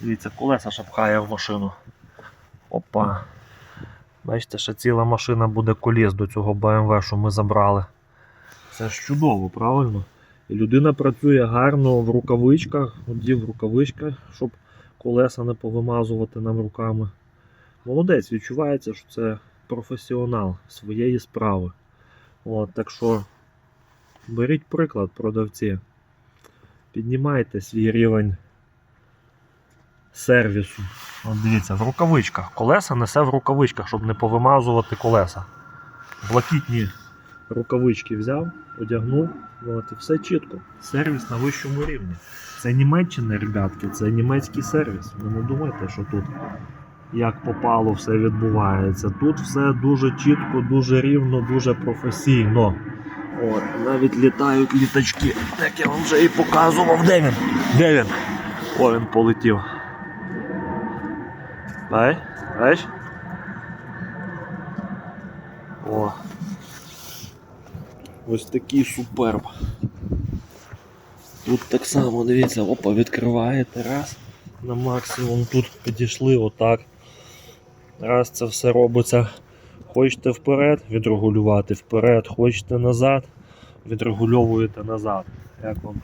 Дивіться, колеса шапкає в машину. Опа. Бачите, ще ціла машина буде коліс до цього BMW, що ми забрали. Це ж чудово, правильно? І людина працює гарно в рукавичках, одів рукавички, щоб колеса не повимазувати нам руками. Молодець, відчувається, що це професіонал своєї справи. От, так що беріть приклад, продавці. Піднімайте свій рівень сервісу. От дивіться, в рукавичках. Колеса несе в рукавичках, щоб не повимазувати колеса. Блакитні рукавички взяв, одягнув. От, і все чітко. Сервіс на вищому рівні. Це Німеччина, ребятки, це німецький сервіс. Ви не думайте, що тут як попало все відбувається. Тут все дуже чітко, дуже рівно, дуже професійно. От, навіть літають літачки, як я вам вже і показував. Де він? Де він? О, він полетів. Дай. Ось такий суперб. Тут так само, дивіться, опа, відкриваєте раз на максимум. Тут підійшли отак. Раз це все робиться. Хочете вперед, відрегулювати вперед, хочете назад, відрегульовуєте назад. Як вам